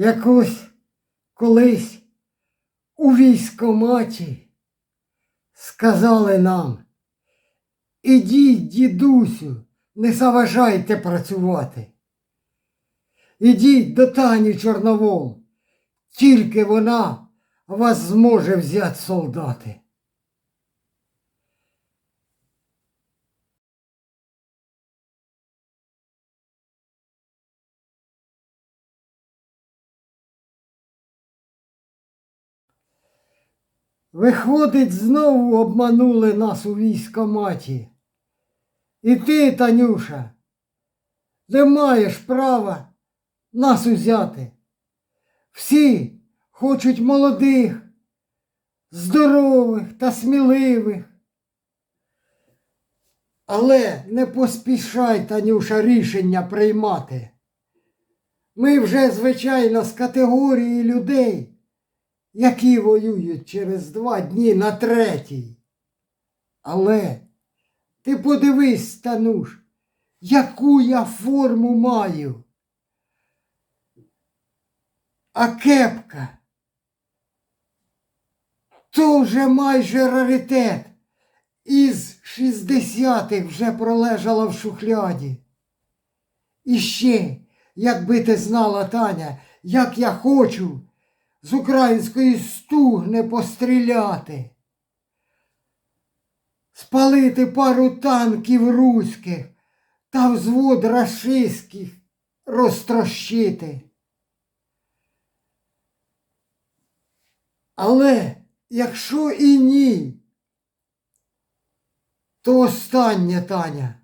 Якось колись у військоматі сказали нам, ідіть, дідусю, не заважайте працювати. Ідіть до Тані Чорновол, тільки вона вас зможе взяти солдати. Виходить, знову обманули нас у військоматі. І ти, Танюша, не маєш права нас узяти. Всі хочуть молодих, здорових та сміливих. Але не поспішай, Танюша, рішення приймати. Ми вже, звичайно, з категорії людей, які воюють через два дні на третій. Але ти подивись, Тануш, яку я форму маю. А кепка то вже майже раритет. Із 60-х вже пролежала в шухляді. І ще, якби ти знала, Таня, як я хочу з української стугни постріляти, спалити пару танків руських та взвод рашистських розтрощити. Але якщо і ні, то останнє Таня.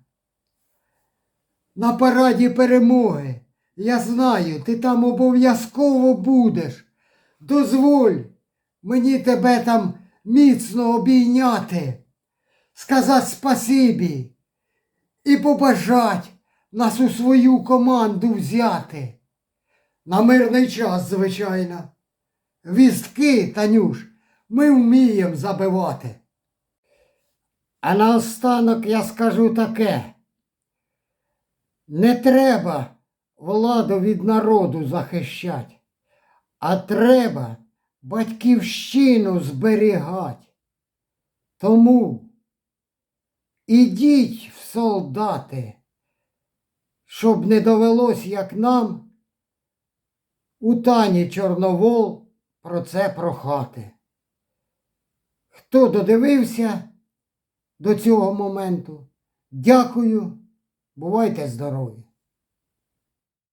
На параді перемоги. Я знаю, ти там обов'язково будеш. Дозволь мені тебе там міцно обійняти, сказати спасибі і побажать нас у свою команду взяти. На мирний час, звичайно. Вістки, Танюш, ми вміємо забивати. А наостанок я скажу таке. Не треба владу від народу захищати, а треба батьківщину зберігати. Тому ідіть в солдати, щоб не довелось, як нам, у тані Чорновол про це прохати. Хто додивився до цього моменту, дякую, бувайте здорові!